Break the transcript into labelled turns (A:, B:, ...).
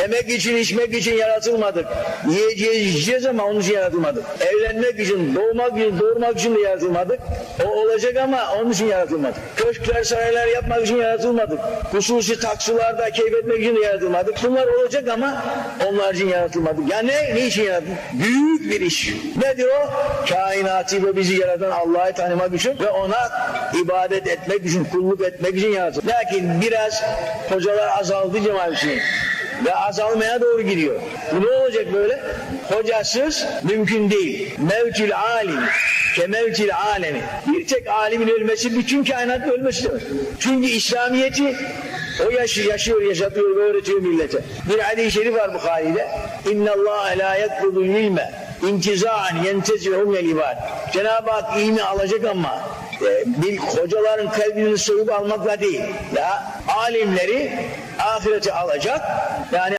A: Yemek için, içmek için yaratılmadık. Yiyeceğiz, içeceğiz ama onun için yaratılmadık. Evlenmek için, doğmak için, doğurmak için de yaratılmadık. O olacak ama onun için yaratılmadık. Köşkler, saraylar yapmak için yaratılmadık. Hususi taksılarda keyfetmek için de yaratılmadık. Bunlar olacak ama onlar için yaratılmadık. Ya ne? Ne için yaratıldık? Büyük bir iş. Nedir o? Kainatı ve bizi yaratan Allah'ı tanımak için ve ona ibadet etmek için, kulluk etmek için yaratıldık. Lakin biraz hocalar azaldı cemaatçinin ve azalmaya doğru gidiyor. Bu ne olacak böyle? Hocasız mümkün değil. Mevkil alim ke mevkil alemi. Bir tek alimin ölmesi bütün kainat ölmesi demek. Çünkü İslamiyet'i o yaşıyor, yaşıyor, yaşatıyor ve öğretiyor millete. Bir hadis-i şerif var Bukhari'de. İnna Allah la yakbudul ilme intizaan yentezihum el ibad. Cenab-ı Hak ilmi alacak ama bir hocaların kalbini soyup almakla değil. Ya alimleri ahireti alacak. Yani